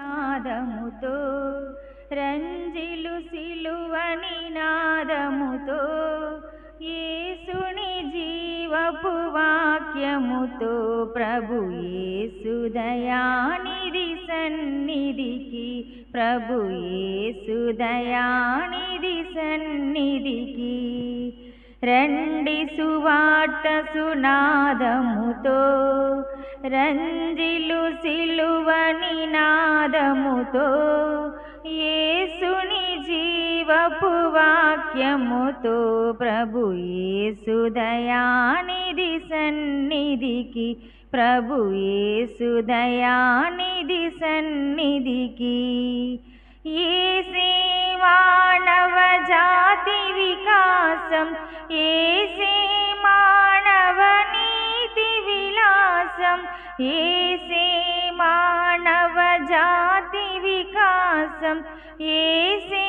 నాదముతో రంజిలు సిలువని నాదముతో ఏసుని జీవపు వాక్యముతో ప్రభు యేసుదయానిధి సన్నిధికి ప్రభు యేసుదయానిధి సన్నిధికి. రండి సువార్త సునాదముతో రంజిలు సిలువని నాదముతో ఏసుని జీవపు వాక్యముతో ప్రభు యేసుదయానిధి సన్నిధికి ప్రభు యేసుదయానిధి సన్నిధికి. ఏ సేవానవ జాతి వికాసం ఏ సే ी मानवजातिविकासं सी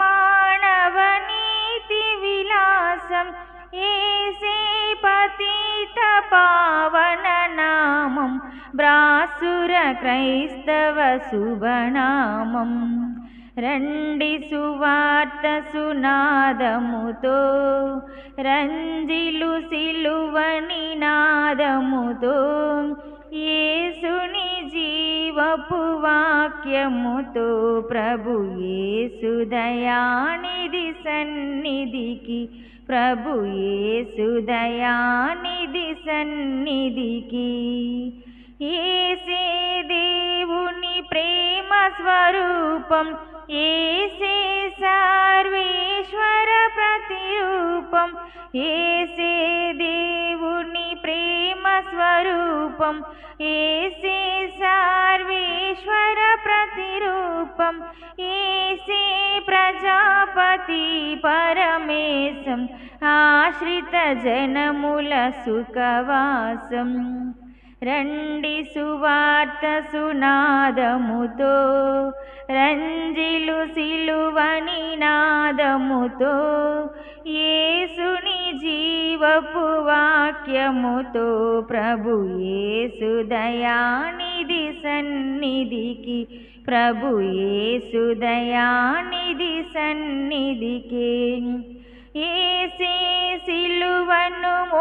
मानवनीतिविलासं से पतितपावननामं ब्रासुरक्रैस्तवसुवनामम् రండి సువార్త సునాదముతో రంజిలు సిలువని నాదముతో ఏసుని జీవపు వాక్యముతో ప్రభు ఏసుదయానిధి సన్నిధికి ప్రభు ఏసుదయానిధి సన్నిధికి. ఏసే దేవుని ప్రేమ స్వరూపం ఏసే సర్వేశ్వర ప్రతిరూపం ఏసే దేవుని ప్రేమ స్వరూపం ఏసే సర్వేశ్వర ప్రతిరూపం ఏసే ప్రజాపతి పరమేశం ఆశ్రిత జనముల సుఖవాసం. రండి సువార్త సునాదముతో రంజిలు సిలువని నాదముతో ఏసుని జీవపు వాక్యముతో ప్రభు ఏసు దయానిధి సన్నిధికి ప్రభు ఏసు దయానిధి సన్నిధికి. ఏసే సిలువను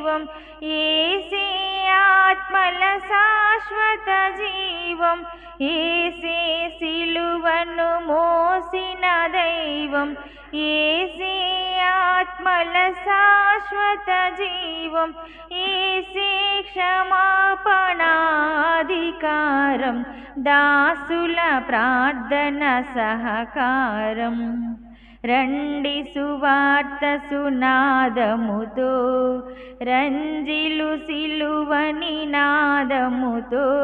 దైవం ఏసే ఆత్మల శాశ్వత జీవం. ఏసే సిలువను మోసిన దైవం. ఏసే ఆత్మల శాశ్వత జీవం. ఏసే క్షమాపణాధికారం. దాసుల ప్రార్థన సహకారం. రండి సువార్త సునాదముతో రంజిలు సిలువని నాదముతో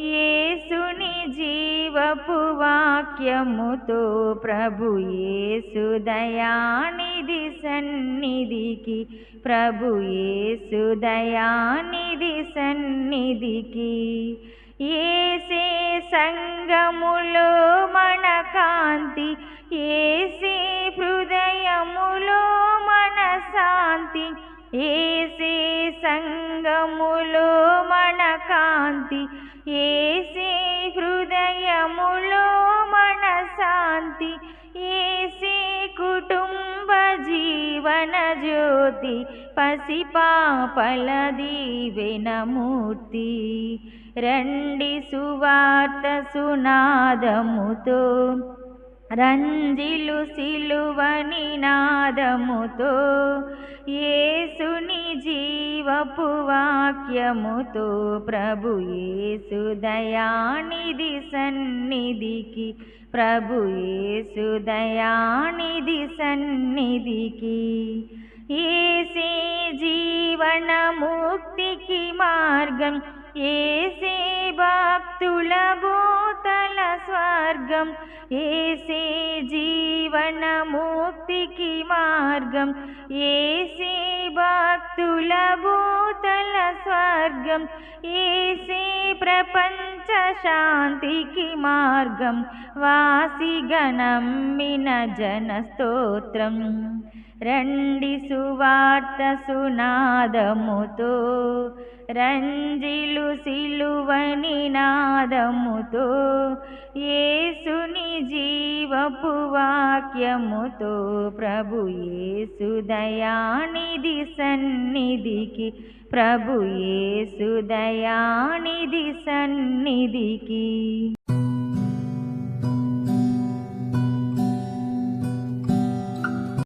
ఏసుని జీవపు వాక్యముతో ప్రభు ఏసు దయానిధి సన్నిధికి ప్రభు ఏసు దయానిధి సన్నిధికి. ఏసే సంగములో మన కాంతి ఏ కాంతి ఏసే సంగములో మన కాంతి ఏసే హృదయములో మన శాంతి ఏసే కుటుంబ జీవన జ్యోతి పసిపాపల దీవెనమూర్తి రండి సువార్త సునాదముతో రంజిలు సిలువని నాదముతో ఏసుని జీవపు వాక్యముతో ప్రభు ఏసు దయానిధి సన్నిధికి ప్రభు ఏసు దయానిధి సన్నిధికి ఏసే జీవన ముక్తికి మార్గం ఏసే భక్తులబు जीवनमुक्ति किमार మార్గం ఏసీ భక్తుల భూతల స్వర్గం. ఏసీ ప్రపంచ శాంతికి మార్గం. వాసిగణమ్మిన జన స్తోత్రం రండి సువార్త సునాదముతో. రంజిలు సిలువని నాదముతో. ఏసుని జీవపు వాక్యముతో ప్రభు యేసు దయానిధి సన్నిధికి ప్రభు యేసు దయానిధి సన్నిధికి.